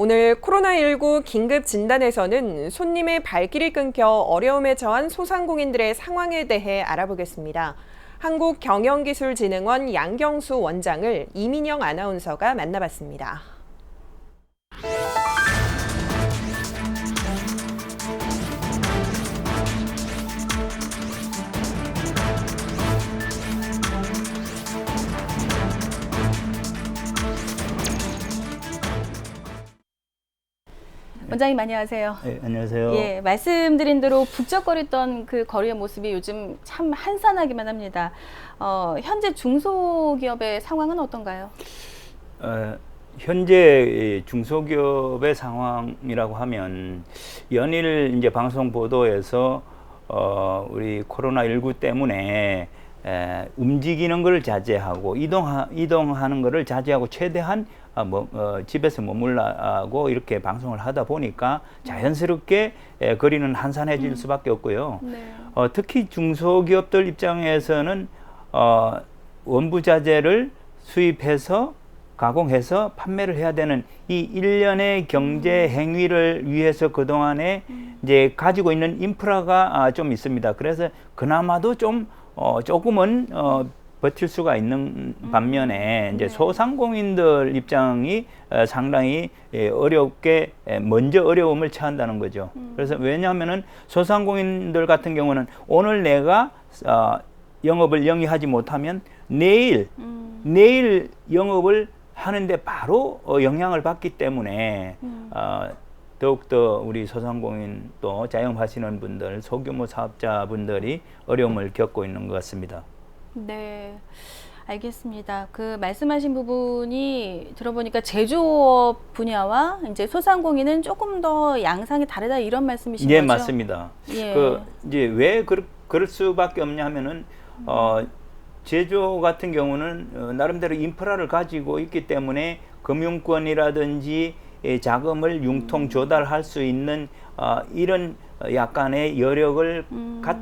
오늘 코로나19 긴급 진단에서는 손님의 발길이 끊겨 어려움에 처한 소상공인들의 상황에 대해 알아보겠습니다. 한국경영기술진흥원 양경수 원장을 이민영 아나운서가 만나봤습니다. 원장님 안녕하세요. 네, 안녕하세요. 예, 말씀드린 대로 북적거렸던 그 거리의 모습이 요즘 참 한산하기만 합니다. 어, 현재 중소기업의 상황은 어떤가요? 어, 현재 이 중소기업의 상황이라고 하면 연일 이제 방송 보도에서 어, 우리 코로나 19 때문에 에, 움직이는 것을 자제하고 이동하, 이동하는 것을 자제하고 최대한 아, 뭐, 어, 집에서 머물라고 이렇게 방송을 하다 보니까 자연스럽게 에, 거리는 한산해질 수밖에 없고요. 네. 어, 특히 중소기업들 입장에서는 어, 원부자재를 수입해서 가공해서 판매를 해야 되는 이 일련의 경제 행위를 위해서 그동안에 이제 가지고 있는 인프라가 아, 좀 있습니다. 그래서 그나마도 좀 어, 조금은 어, 버틸 수가 있는 반면에 이제 네. 소상공인들 입장이 어, 상당히 예, 어렵게 예, 먼저 어려움을 처한다는 거죠. 그래서 왜냐하면은 소상공인들 같은 경우는 오늘 내가 어, 영업을 영위하지 못하면 내일 음, 내일 영업을 하는데 바로 어, 영향을 받기 때문에 음. 어, 더욱더 우리 소상공인 또 자영업하시는 분들 소규모 사업자분들이 어려움을 겪고 있는 것 같습니다. 네. 알겠습니다. 그 말씀하신 부분이 들어보니까 제조업 분야와 이제 소상공인은 조금 더 양상이 다르다 이런 말씀이신 예, 거죠? 맞습니다. 예. 그 이제 왜 그럴, 그럴 수밖에 없냐면은 어 제조 같은 경우는 어, 나름대로 인프라를 가지고 있기 때문에 금융권이라든지 예, 자금을 융통 조달할 수 있는 어, 이런 약간의 여력을 음. 가,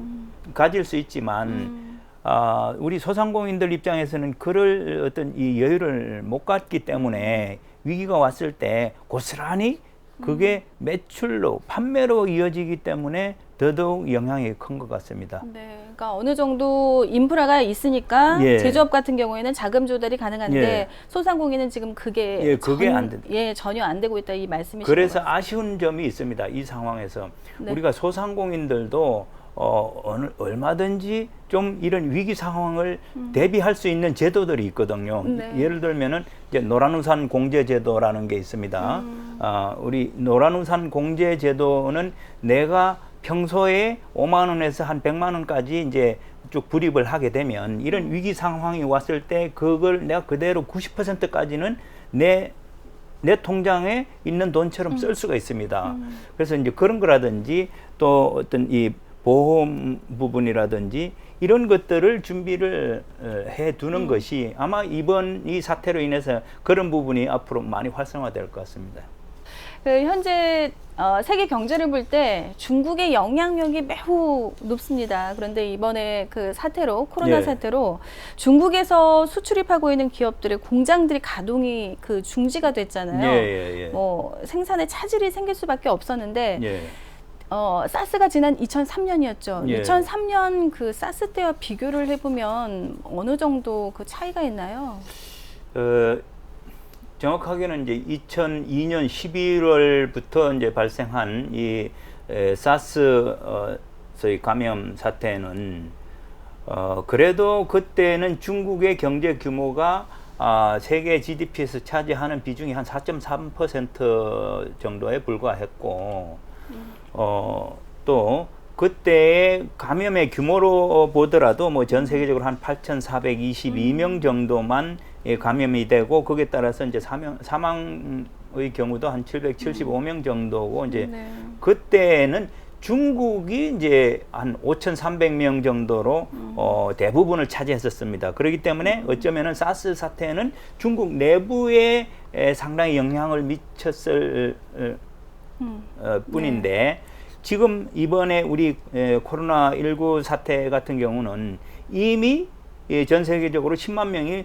가질 수 있지만 음, 아, 우리 소상공인들 입장에서는 그럴 어떤 이 여유를 못 갖기 때문에 위기가 왔을 때 고스란히 그게 매출로 판매로 이어지기 때문에 더더욱 영향이 큰 것 같습니다. 네, 그러니까 어느 정도 인프라가 있으니까 예. 제조업 같은 경우에는 자금 조달이 가능한데 예. 소상공인은 지금 그게 예, 그게 안 된다. 예, 전혀 안 되고 있다 이 말씀이신 그래서. 아쉬운 점이 있습니다. 이 상황에서 네. 우리가 소상공인들도 어, 어느, 얼마든지 좀 이런 위기 상황을 대비할 수 있는 제도들이 있거든요. 음. 네. 예를 들면은 이제 노란우산 공제제도라는 게 있습니다. 음. 아, 우리 노란우산 공제제도는 내가 평소에 5만 원에서 한 100만 원까지 이제 쭉 불입을 하게 되면 이런 음. 위기 상황이 왔을 때 그걸 내가 그대로 90%까지는 내내 통장에 있는 돈처럼 쓸 수가 있습니다. 그래서 이제 그런 거라든지 또 어떤 이 보험 부분이라든지 이런 것들을 준비를 어, 해 두는 것이 아마 이번 이 사태로 인해서 그런 부분이 앞으로 많이 활성화될 것 같습니다. 그 현재 어, 세계 경제를 볼 때 중국의 영향력이 매우 높습니다. 그런데 이번에 그 사태로 코로나 예. 사태로 중국에서 수출입하고 있는 기업들의 공장들이 가동이 그 중지가 됐잖아요. 예, 예, 예. 뭐 생산에 차질이 생길 수밖에 없었는데 예. 어, 사스가 지난 2003년이었죠. 예. 2003년 그 사스 때와 비교를 해보면 어느 정도 그 차이가 있나요? 어, 정확하게는 이제 2002년 11월부터 이제 발생한 이 에, 사스 어, 소위 감염 사태는 어, 그래도 그때는 중국의 경제 규모가 아, 세계 GDP에서 차지하는 비중이 한 4.3% 정도에 불과했고, 어, 또 그때의 감염의 규모로 보더라도 뭐 전 세계적으로 한 8,422명 정도만 예, 감염이 되고 거기에 따라서 이제 사망, 사망의 경우도 한 775명 정도고 이제 네. 그때는 중국이 이제 한 5,300명 정도로 어, 대부분을 차지했었습니다. 그렇기 때문에 어쩌면은 사스 사태는 중국 내부에 에, 상당히 영향을 미쳤을 어, 음. 어, 뿐인데 지금 이번에 우리 에, 코로나 19 사태 같은 경우는 이미 예, 전 세계적으로 10만 명이